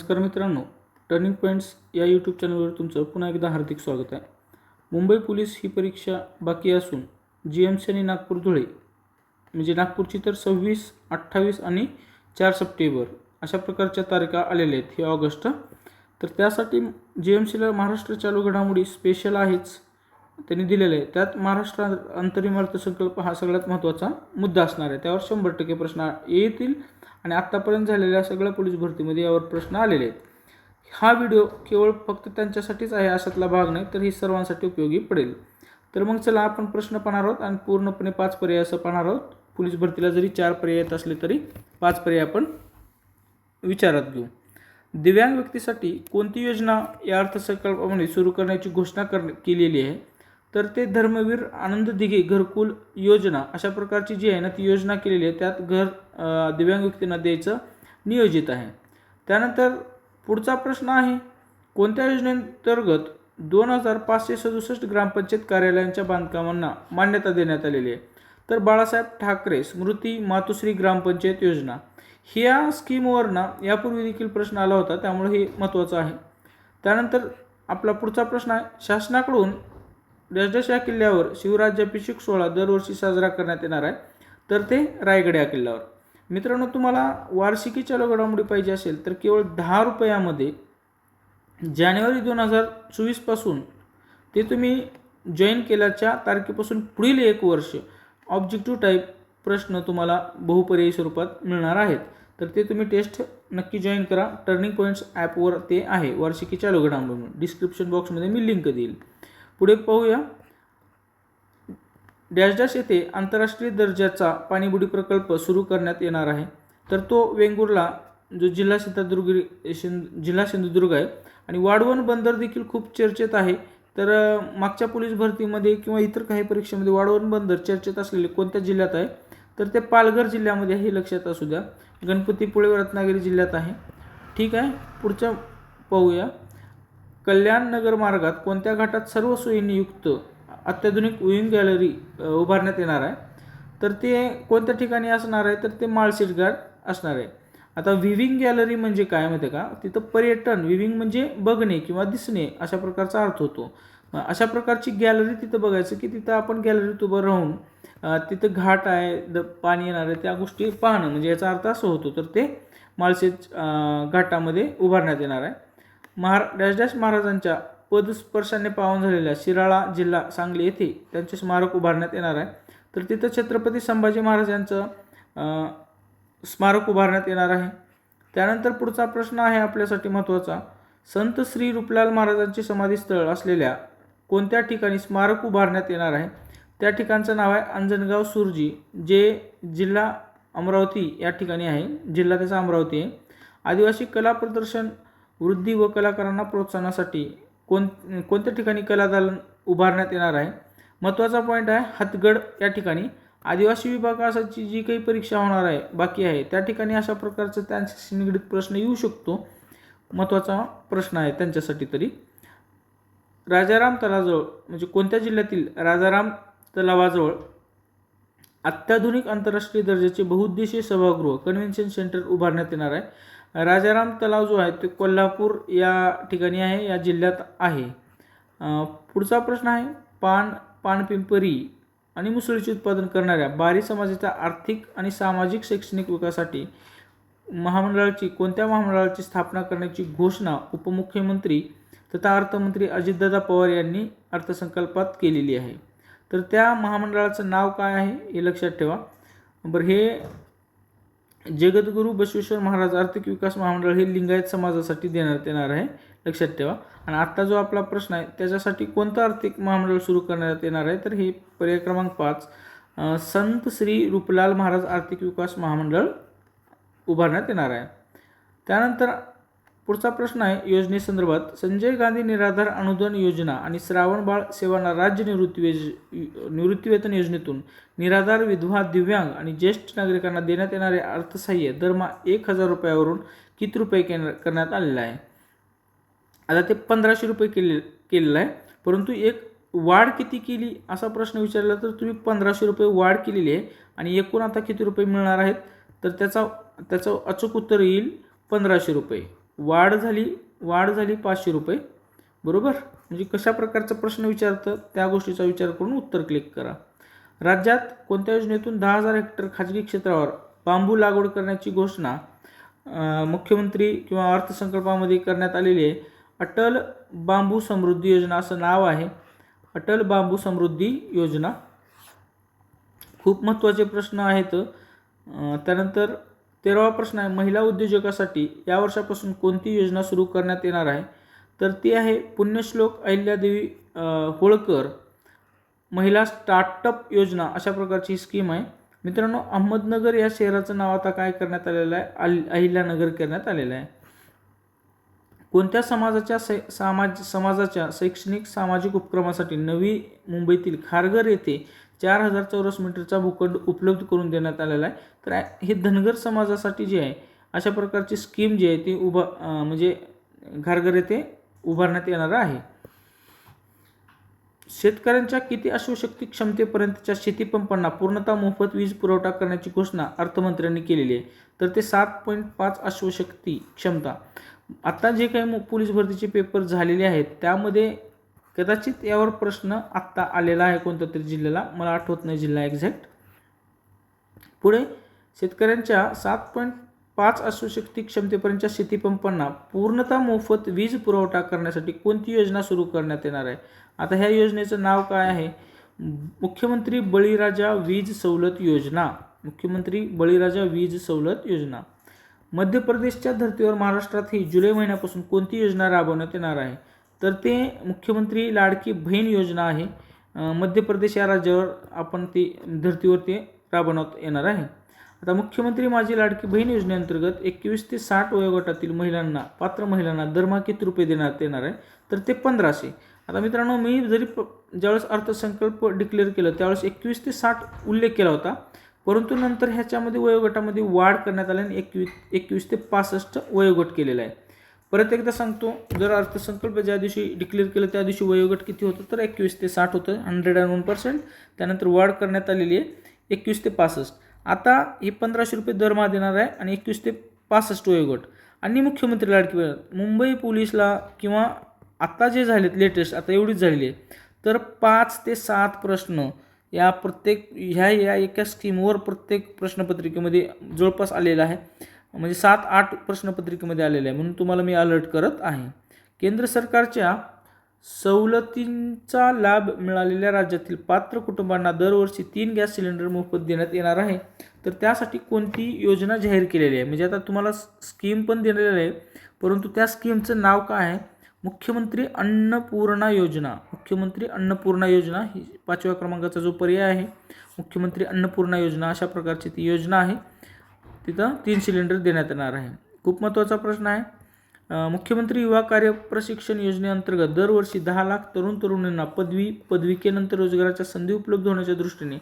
नमस्कार मित्रांनो turning points या यूट्यूब चॅनलवर तुमचं पुन्हा एकदा हार्दिक स्वागत आहे. मुंबई पोलीस ही परीक्षा बाकी असून जी एम सी आणि नागपूर धुळे म्हणजे नागपूरची तर सव्वीस अठ्ठावीस आणि चार सप्टेंबर अशा प्रकारच्या तारखा आलेल्या आहेत हे ऑगस्ट. तर त्यासाठी जी एम सीला महाराष्ट्र चालू घडामोडी स्पेशल आहेच त्यांनी दिलेलं आहे. त्यात महाराष्ट्र अंतरिम अर्थसंकल्प हा सगळ्यात महत्त्वाचा मुद्दा असणार आहे. त्यावर शंभर टक्के प्रश्न येतील. आणि आत्तापर्यंत झालेल्या सगळ्या पोलीस भरतीमध्ये यावर प्रश्न आलेले आहेत. हा व्हिडिओ केवळ फक्त त्यांच्यासाठीच आहे अशातला भाग नाही तर ही सर्वांसाठी उपयोगी पडेल. तर मग चला आपण प्रश्न पाहणार आहोत आणि पूर्णपणे पाच पर्याय असं पाहणार आहोत. पोलीस भरतीला जरी चार पर्याय येत असले तरी पाच पर्याय आपण विचारात घेऊ. दिव्यांग व्यक्तीसाठी कोणती योजना या अर्थसंकल्पामध्ये सुरू करण्याची घोषणा कर केलेली आहे? तर ते धर्मवीर आनंद दिघे घरकुल योजना अशा प्रकारची जी आहे ना ती योजना केलेली आहे त्यात घर दिव्यांग व्यक्तींना द्यायचं नियोजित आहे. त्यानंतर पुढचा प्रश्न आहे कोणत्या योजनेअंतर्गत दोन हजार पाचशे सदुसष्ट ग्रामपंचायत कार्यालयांच्या बांधकामांना मान्यता देण्यात आलेली आहे? तर बाळासाहेब ठाकरे स्मृती मातुश्री ग्रामपंचायत योजना. ह्या स्कीमवरनं यापूर्वी देखील प्रश्न आला होता त्यामुळे हे महत्त्वाचं आहे. त्यानंतर आपला पुढचा प्रश्न आहे शासनाकडून डॅश या किल्ल्यावर शिवराज्याभिषेक सोहळा दरवर्षी साजरा करण्यात येणार आहे. तर ते रायगड या किल्ल्यावर. मित्रांनो तुम्हाला वार्षिकीच्या घडामोडी पाहिजे असेल तर केवळ दहा रुपयामध्ये जानेवारी दोन हजार चोवीसपासून ते तुम्ही जॉईन केल्याच्या तारखेपासून पुढील एक वर्ष ऑब्जेक्टिव्ह टाईप प्रश्न तुम्हाला बहुपर्यायी स्वरूपात मिळणार आहेत. तर ते तुम्ही टेस्ट नक्की जॉईन करा. टर्निंग पॉईंट्स ॲपवर ते आहे. वार्षिकीच्या घडामोडी डिस्क्रिप्शन बॉक्समध्ये मी लिंक देईल. पुढे पाहूया. डॅश डॅश येथे आंतरराष्ट्रीय दर्जाचा पाणीबुडी प्रकल्प सुरू करण्यात येणार आहे. तर तो वेंगुर्ला जो जिल्हा सिंधुदुर्ग सिं जिल्हा सिंधुदुर्ग आहे आणि वाढवण बंदर देखील खूप चर्चेत आहे. तर मागच्या पोलीस भरतीमध्ये किंवा इतर काही परीक्षेमध्ये वाढवण बंदर चर्चेत असलेले कोणत्या जिल्ह्यात आहे? तर ते पालघर जिल्ह्यामध्ये हे लक्षात असू द्या. गणपतीपुळे व रत्नागिरी जिल्ह्यात आहे. ठीक आहे पुढच्या पाहूया. कल्याण नगर मार्गात कोणत्या घाटात सर्व सोयींनी युक्त अत्याधुनिक विविंग गॅलरी उभारण्यात येणार आहे? तर ते कोणत्या ठिकाणी असणार आहे? तर ते माळशेज घाट असणार आहे. आता विविंग गॅलरी म्हणजे काय माहिती आहे का? तिथं पर्यटन विविंग म्हणजे बघणे किंवा दिसणे अशा प्रकारचा अर्थ होतो. अशा प्रकारची गॅलरी तिथं बघायचं की तिथं आपण गॅलरीत उभं राहून तिथं घाट आहे द पाणी येणार आहे त्या गोष्टी पाहणं. म्हणजे याचा अर्थ असं होतो तर ते माळशेज घाटामध्ये उभारण्यात येणार आहे. महार डॅश डॅश महाराजांच्या पदस्पर्शाने पावन झालेल्या शिराळा जिल्हा सांगली येथे त्यांचे स्मारक उभारण्यात येणार आहे. तर तिथं छत्रपती संभाजी महाराज यांचं स्मारक उभारण्यात येणार आहे. त्यानंतर पुढचा प्रश्न आहे आपल्यासाठी महत्त्वाचा. संत श्री रूपलाल महाराजांचे समाधीस्थळ असलेल्या कोणत्या ठिकाणी स्मारक उभारण्यात येणार आहे? त्या ठिकाणचं नाव आहे अंजनगाव सुरजी जे जिल्हा अमरावती या ठिकाणी आहे. जिल्हा त्याचा अमरावती आहे. आदिवासी कला प्रदर्शन वृद्धी व कलाकारांना प्रोत्साहनासाठी कोण कोणत्या ठिकाणी कलादालन उभारण्यात येणार आहे? महत्त्वाचा पॉईंट आहे हातगड या ठिकाणी. आदिवासी विभागासाठी जी काही परीक्षा होणार आहे बाकी आहे त्या ठिकाणी अशा प्रकारचं त्यांच्याशी निगडीत प्रश्न येऊ शकतो. महत्त्वाचा प्रश्न आहे त्यांच्यासाठी तरी. राजाराम तलाजवळ म्हणजे कोणत्या जिल्ह्यातील राजाराम तलावाजवळ अत्याधुनिक आंतरराष्ट्रीय दर्जाचे बहुउद्देशीय सभागृह कन्व्हेन्शन सेंटर उभारण्यात येणार आहे? राजाराम तलाव जो आहे ते कोल्हापूर या ठिकाणी आहे या जिल्ह्यात आहे. पुढचा प्रश्न आहे पान पानपिंपरी आणि मुसळीचे उत्पादन करणाऱ्या बारी समाजाच्या आर्थिक आणि सामाजिक शैक्षणिक विकासासाठी महामंडळाची कोणत्या महामंडळाची स्थापना करण्याची घोषणा उपमुख्यमंत्री तथा अर्थमंत्री अजितदादा पवार यांनी अर्थसंकल्पात केलेली आहे? तर त्या महामंडळाचं नाव काय आहे हे लक्षात ठेवा. बरं हे जगद्गुरू बसवेश्वर महाराज आर्थिक विकास महामंडळ हे लिंगायत समाजासाठी देण्यात येणार आहे. लक्षात ठेवा. आणि आत्ता जो आपला प्रश्न आहे त्याच्यासाठी कोणतं आर्थिक महामंडळ सुरू करण्यात येणार आहे? तर हे पर्याय क्रमांक पाच संत श्री रूपलाल महाराज आर्थिक विकास महामंडळ उभारण्यात येणार आहे. त्यानंतर पुढचा प्रश्न आहे योजनेसंदर्भात. संजय गांधी निराधार अनुदान योजना आणि श्रावण बाळ सेवांना राज्य निवृत्ती वेज निवृत्तीवेतन योजनेतून निराधार विधवा दिव्यांग आणि ज्येष्ठ नागरिकांना देण्यात येणारे अर्थसहाय्य दरमहा एक हजार रुपयावरून किती रुपये केन- करण्यात आलेलं आहे? आता ते पंधराशे रुपये केले केलेलं आहे. परंतु एक वाढ किती केली असा प्रश्न विचारला तर तुम्ही पंधराशे रुपये वाढ केलेली आहे आणि एकूण आता किती रुपये मिळणार आहेत? तर त्याचा त्याचं अचूक उत्तर येईल पंधराशे रुपये. वाढ झाली वाढ झाली पाचशे रुपये. बरोबर? म्हणजे कशा प्रकारचा प्रश्न विचारतं त्या गोष्टीचा विचार करून उत्तर क्लिक करा. राज्यात कोणत्या योजनेतून दहा हजार हेक्टर खाजगी क्षेत्रावर बांबू लागवड करण्याची घोषणा मुख्यमंत्री किंवा अर्थसंकल्पामध्ये करण्यात आलेली आहे. अटल बांबू समृद्धी योजना असं नाव आहे. अटल बांबू समृद्धी योजना. खूप महत्त्वाचे प्रश्न आहेत. त्यानंतर तेरावा प्रश्न आहे महिला उद्योजकासाठी या वर्षापासून कोणती योजना सुरू करण्यात येणार आहे? तर ती आहे पुण्यश्लोक अहिल्यादेवी होळकर महिला स्टार्टअप योजना अशा प्रकारची स्कीम आहे. मित्रांनो अहमदनगर या शहराचं नाव आता काय करण्यात आलेलं आहे? अहिल्यानगर करण्यात आलेलं आहे. कोणत्या समाजाच्या सै समाज समाजाच्या शैक्षणिक सामाजिक उपक्रमासाठी नवी मुंबईतील खारघर येथे चार हजार चौरस मीटरचा भूखंड उपलब्ध करून देण्यात आलेला आहे. तर हे धनगर समाजासाठी जे आहे अशा प्रकारची स्कीम जी आहे ती उभा म्हणजे घरघर येथे उभारण्यात येणार आहे. शेतकऱ्यांच्या किती अश्वशक्ती क्षमतेपर्यंतच्या शेतीपंपांना पूर्णतः मोफत वीज पुरवठा करण्याची घोषणा अर्थमंत्र्यांनी केलेली आहे. तर ते सात पॉईंट पाच अश्वशक्ती क्षमता. आता जे काही पोलीस भरतीचे पेपर झालेले आहेत त्यामध्ये कदाचित यावर प्रश्न आत्ता आलेला आहे कोणत्या तरी जिल्ह्याला. मला आठवत नाही जिल्हा एक्झॅक्ट पुढे शेतकऱ्यांच्या सात पॉईंट पाच अश्वशक्ती क्षमतेपर्यंतच्या शेतीपंपांना पूर्णतः मोफत वीज पुरवठा करण्यासाठी कोणती योजना सुरू करण्यात येणार आहे? आता ह्या योजनेचं नाव काय आहे? मुख्यमंत्री बळीराजा वीज सवलत योजना. मुख्यमंत्री बळीराजा वीज सवलत योजना. मध्य प्रदेशच्या धर्तीवर महाराष्ट्रातही जुलै महिन्यापासून कोणती योजना राबवण्यात येणार आहे? तर ते मुख्यमंत्री लाडकी बहीण योजना आहे. मध्य प्रदेश या राज्यावर आपण ती धर्तीवर ते राबवण्यात येणार आहे. आता मुख्यमंत्री माझी लाडकी बहीण योजनेअंतर्गत एकवीस ते साठ वयोगटातील महिलांना पात्र महिलांना दरमहा किती रुपये देण्यात येणार आहे? तर ते पंधराशे. आता मित्रांनो मी जरी प ज्यावेळेस अर्थसंकल्प डिक्लेअर केलं त्यावेळेस एकवीस ते साठ उल्लेख केला होता. परंतु नंतर ह्याच्यामध्ये वयोगटामध्ये वाढ करण्यात आली आणि एकवीस एकवीस ते पासष्ट वयोगट केलेला आहे. परत एकदा सांगतो जर अर्थसंकल्प ज्या दिवशी डिक्लेअर केलं त्या दिवशी वयोगट किती होतं तर एकवीस ते साठ होतं हंड्रेड अँड वन पर्सेंट त्यानंतर वाढ करण्यात आलेली आहे एकवीस ते पासष्ट. आता हे पंधराशे रुपये दरमहा देणार आहे आणि एकवीस ते पासष्ट वयोगट. आणि मुख्यमंत्री लाडकी मुंबई पोलीसला किंवा आत्ता जे झालेत लेटेस्ट आता एवढीच झालेली आहे. तर पाच ते सात प्रश्न या प्रत्येक ह्या या एका स्कीमवर प्रत्येक प्रश्नपत्रिकेमध्ये जवळपास आलेला आहे. म्हणजे सात आठ प्रश्नपत्रिकेमध्ये आलेले आहे. म्हणून तुम्हाला मी अलर्ट करत आहे. केंद्र सरकारच्या सवलतींचा लाभ मिळालेल्या राज्यातील पात्र कुटुंबांना दरवर्षी तीन गॅस सिलेंडर मोफत देण्यात येणार आहे. तर त्यासाठी कोणती योजना जाहीर केलेली आहे? म्हणजे आता तुम्हाला स्कीम पण दिलेली आहे. परंतु त्या स्कीमचं नाव काय आहे? मुख्यमंत्री अन्नपूर्णा योजना. मुख्यमंत्री अन्नपूर्णा योजना ही पाचव्या क्रमांकाचा जो पर्याय आहे मुख्यमंत्री अन्नपूर्णा योजना अशा प्रकारची ती योजना आहे. तिथं तीन सिलेंडर देण्यात येणार आहे. खूप महत्त्वाचा प्रश्न आहे. मुख्यमंत्री युवा कार्य प्रशिक्षण योजनेअंतर्गत दरवर्षी दहा लाख तरुण तरुणींना पदवी पदविकेनंतर रोजगाराच्या संधी उपलब्ध होण्याच्या दृष्टीने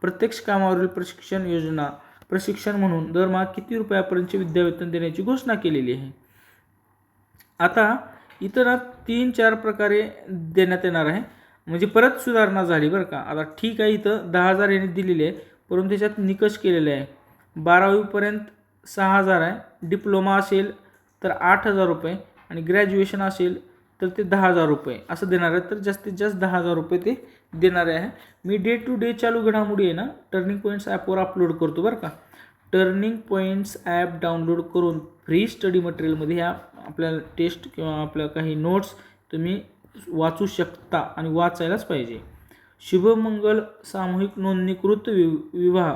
प्रत्यक्ष कामावरील प्रशिक्षण योजना प्रशिक्षण म्हणून दरमहा किती रुपयापर्यंतचे विद्यावेतन देण्याची घोषणा केलेली आहे. आता इथं ना तीन चार प्रकारे देण्यात येणार आहे. म्हणजे परत सुधारणा झाली बरं का. आता ठीक आहे इथं दहा हजार यांनी दिलेले आहे परंतु त्याच्यात निकष केलेले आहे. बारावीपर्यंत सहा हजार आहे. डिप्लोमा असेल तर आठ हजार रुपये आणि ग्रॅज्युएशन असेल तर ते दहा हजार रुपये. असं देणार आहे तर जास्तीत जास्त दहा हजार रुपये ते देणारे आहे. मी डे टू डे चालू घडामोडी आहे ना टर्निंग पॉईंट्स ॲपवर अपलोड करतो बरं का. टर्निंग पॉईंट्स ॲप डाउनलोड करून फ्री स्टडी मटेरियलमध्ये ह्या आपल्या टेस्ट किंवा आपल्या काही नोट्स तुम्ही वाचू शकता आणि वाचायलाच पाहिजे. शुभमंगल सामूहिक नोंदणीकृत वि विवाह.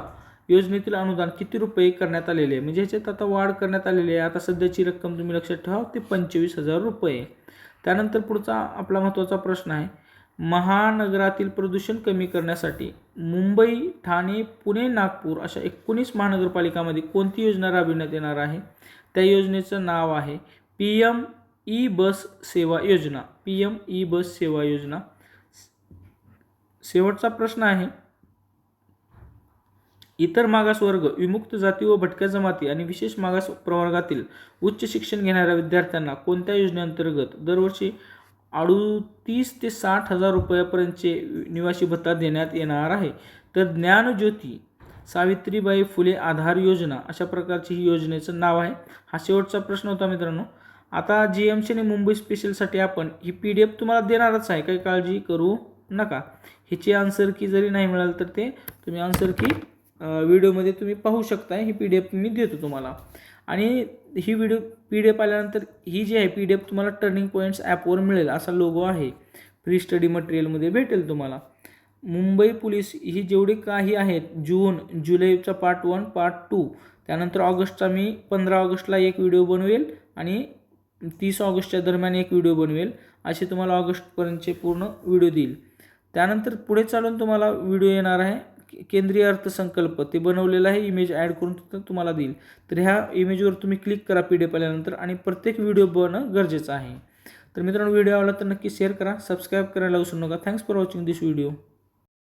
योजनेतील अनुदान किती रुपये करण्यात आलेले आहे? म्हणजे ह्याच्यात आता वाढ करण्यात आलेली आहे. आता सध्याची रक्कम तुम्ही लक्षात ठेवा ते पंचवीस हजार रुपये त्यानंतर पुढचा आपला महत्त्वाचा प्रश्न आहे. महानगरातील प्रदूषण कमी करण्यासाठी मुंबई ठाणे पुणे नागपूर अशा एकोणीस महानगरपालिकामध्ये कोणती योजना राबविण्यात येणार आहे? त्या योजनेचं नाव आहे पी एम ई बस सेवा योजना. पी एम ई बस सेवा योजना. शेवटचा प्रश्न आहे इतर मागास वर्ग विमुक्त जाती व भटक्या जमाती आणि विशेष मागास प्रवर्गातील उच्च शिक्षण घेणाऱ्या विद्यार्थ्यांना कोणत्या योजनेअंतर्गत दरवर्षी अडतीस ते साठ हजार रुपयापर्यंतचे निवासी भत्ता देण्यात येणार आहे? तर ज्ञानज्योती सावित्रीबाई फुले आधार योजना अशा प्रकारची ही योजनेचं नाव आहे. हा शेवटचा प्रश्न होता मित्रांनो. आता जी एम सी आणि मुंबई स्पेशलसाठी आपण ही पी डी एफ तुम्हाला देणारच आहे. काही काळजी करू नका. ह्याची आन्सर की जरी नाही मिळालं तर ते तुम्ही आन्सर की व्हिडिओमध्ये तुम्ही पाहू शकताय ही पी डी एफ मी देतो तुम्हाला. आणि ही व्हिडिओ पी डी एफ आल्यानंतर ही जी आहे पी डी एफ तुम्हाला टर्निंग पॉईंट्स ॲपवर मिळेल असा लोगो आहे. फ्री स्टडी मटेरियलमध्ये भेटेल तुम्हाला. मुंबई पोलीस ही जेवढी काही आहेत जून जुलैचा पार्ट वन पार्ट टू त्यानंतर ऑगस्टचा मी पंधरा ऑगस्टला एक व्हिडिओ बनवेल आणि तीस ऑगस्टच्या दरम्यान एक व्हिडिओ बनवेल असे तुम्हाला ऑगस्टपर्यंतचे पूर्ण व्हिडिओ देईल. त्यानंतर पुढे चालून तुम्हाला व्हिडिओ येणार आहे केंद्रीय अर्थसंकल्प ते बनवलेलं आहे इमेज ॲड करून तिथं तुम्हाला देईल. तर ह्या इमेजवर तुम्ही क्लिक करा पी डी एफ आल्यानंतर आणि प्रत्येक व्हिडिओ बनणं गरजेचं आहे. तर मित्रांनो व्हिडिओ आवडला तर नक्की शेअर करा सबस्क्राईब करायला विसरू नका. Thanks for watching this video